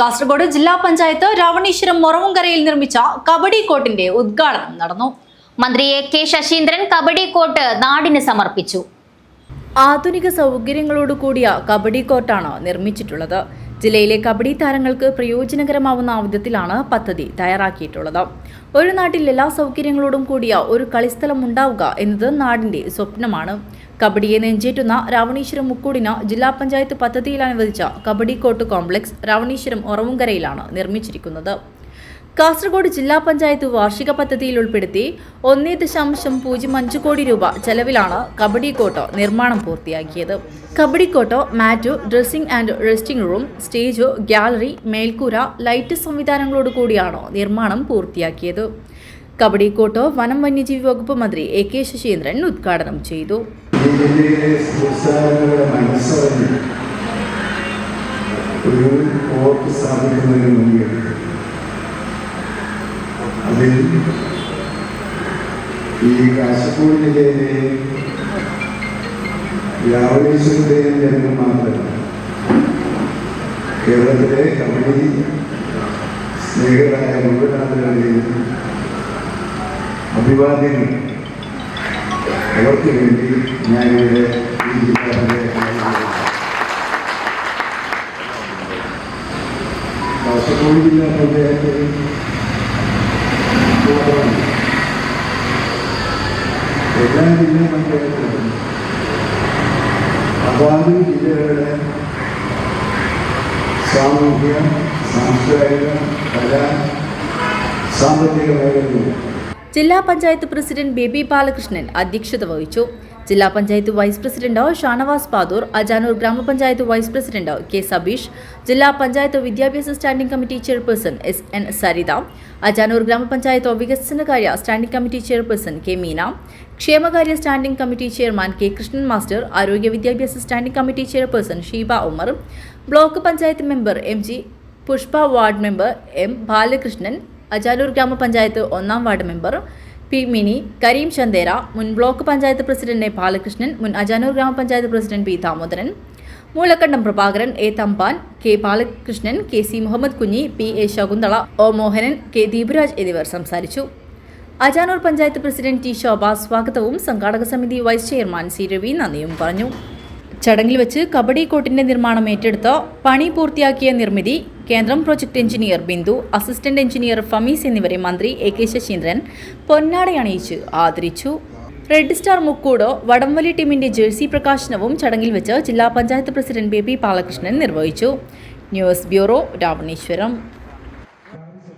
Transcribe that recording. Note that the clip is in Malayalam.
കാസർഗോഡ് ജില്ലാ പഞ്ചായത്ത് രാവണീശ്വരം മൊറവുംകരയിൽ നിർമ്മിച്ച കബഡി കോർട്ടിന്റെ ഉദ്ഘാടനം നടന്നു. മന്ത്രി A K Saseendran kabaddi court നാടിന് സമർപ്പിച്ചു. ആധുനിക സൗകര്യങ്ങളോട് കൂടിയ കബഡി കോർട്ടാണ് നിർമ്മിച്ചിട്ടുള്ളത്. ജില്ലയിലെ കബഡി താരങ്ങൾക്ക് പ്രയോജനകരമാവുന്ന വിധത്തിലാണ് പദ്ധതി തയ്യാറാക്കിയിട്ടുള്ളത്. ഒരു നാട്ടിൽ എല്ലാ സൗകര്യങ്ങളോടും കൂടിയ ഒരു കളിസ്ഥലം ഉണ്ടാവുക എന്നത് നാടിന്റെ സ്വപ്നമാണ്. കബഡിയെ നെഞ്ചേറ്റുന്ന രാവണീശ്വരം മുക്കൂടിന് ജില്ലാ പഞ്ചായത്ത് പദ്ധതിയിൽ അനുവദിച്ച കബഡി കോർട്ട് കോംപ്ലക്സ് രാവണീശ്വരം ഉറവുംകരയിലാണ് നിർമ്മിച്ചിരിക്കുന്നത്. കാസർഗോഡ് ജില്ലാ പഞ്ചായത്ത് വാർഷിക പദ്ധതിയിൽ ഉൾപ്പെടുത്തി ഒന്നേ ദശാംശം പൂജ്യം അഞ്ച് കോടി രൂപ ചെലവിലാണ് കബഡി കോട്ടോ നിർമ്മാണം പൂർത്തിയാക്കിയത്. Kabaddi കോട്ടോ mat dressing and resting room stage gallery മേൽക്കൂര ലൈറ്റ് സംവിധാനങ്ങളോട് കൂടിയാണ് നിർമ്മാണം പൂർത്തിയാക്കിയത്. കബഡി കോട്ടോ വനം വന്യജീവി വകുപ്പ് മന്ത്രി എ കെ ശശീന്ദ്രൻ ഉദ്ഘാടനം ചെയ്തു. ഒരു സ്ഥാപിക്കുന്നതിന് ഈ കാസർഗോഡ് ജില്ലയിലെ രാവണേശ്വരത്തെയും ജനങ്ങൾ മാത്രമല്ല. കേരളത്തിലെ കബഡി സ്നേഹിതരായ മുഴുവൻ ആളുകളുടെയും അഭിവാദ്യങ്ങൾ അവർക്ക് വേണ്ടി ഞാനിവിടെ ഈ ജില്ലയുടെ കാസർഗോഡ് ജില്ലാ പഞ്ചായത്ത് എല്ലാ ജില്ലാ പഞ്ചായത്തിലും അതാത് ജില്ലകളുടെ സാമൂഹ്യ സാംസ്കാരിക സാമ്പത്തിക ജില്ലാ പഞ്ചായത്ത് പ്രസിഡന്റ് ബേബി ബാലകൃഷ്ണൻ അധ്യക്ഷത വഹിച്ചു. ജില്ലാ പഞ്ചായത്ത് വൈസ് പ്രസിഡന്റ് ഷാനവാസ് പാതൂർ അജാനൂർ ഗ്രാമപഞ്ചായത്ത് വൈസ് പ്രസിഡന്റ് കെ സബീഷ് ജില്ലാ പഞ്ചായത്ത് വിദ്യാഭ്യാസ standing committee chairperson S N Saritha Ajanur ഗ്രാമപഞ്ചായത്ത് വികസനകാര്യ standing committee chairperson K Meena ക്ഷേമകാര്യ standing committee chairman K Krishnan master ആരോഗ്യ വിദ്യാഭ്യാസ standing committee chairperson Sheeba Umar block panchayat member M G Pushpa ward member M Balakrishnan Ajalur ഗ്രാമപഞ്ചായത്ത് ഒന്നാം ward member P Mini Kareem Chandera മുൻ ബ്ലോക്ക് പഞ്ചായത്ത് പ്രസിഡന്റ് ബാലകൃഷ്ണൻ മുൻ അജാനൂർ ഗ്രാമപഞ്ചായത്ത് president P Damodaran Moolakkandam Prabhakaran A Thampan K Balakrishnan K C Muhammad Kunhi P A Shakuntala O Mohanan K Deepuraj എന്നിവർ സംസാരിച്ചു. അജാനൂർ പഞ്ചായത്ത് പ്രസിഡന്റ് ടി ശോഭ സ്വാഗതവും സംഘാടക സമിതി വൈസ് ചെയർമാൻ സി രവി നന്ദിയും പറഞ്ഞു. ചടങ്ങിൽ വെച്ച് കബഡി കോട്ടിന്റെ നിർമ്മാണം ഏറ്റെടുത്ത പണി പൂർത്തിയാക്കിയ നിർമ്മിതി കേന്ദ്രം project engineer Bindu assistant engineer Famees എന്നിവരെ മന്ത്രി എ കെ ശശീന്ദ്രൻ പൊന്നാടയണിയിച്ച് ആദരിച്ചു. റെഡ് സ്റ്റാർ മുക്കൂടോ വടംവലി ടീമിന്റെ ജേഴ്സി പ്രകാശനവും ചടങ്ങിൽ വെച്ച് ജില്ലാ പഞ്ചായത്ത് പ്രസിഡന്റ് ബേബി ബാലകൃഷ്ണൻ നിർവഹിച്ചു. News bureau Ravaneswaram.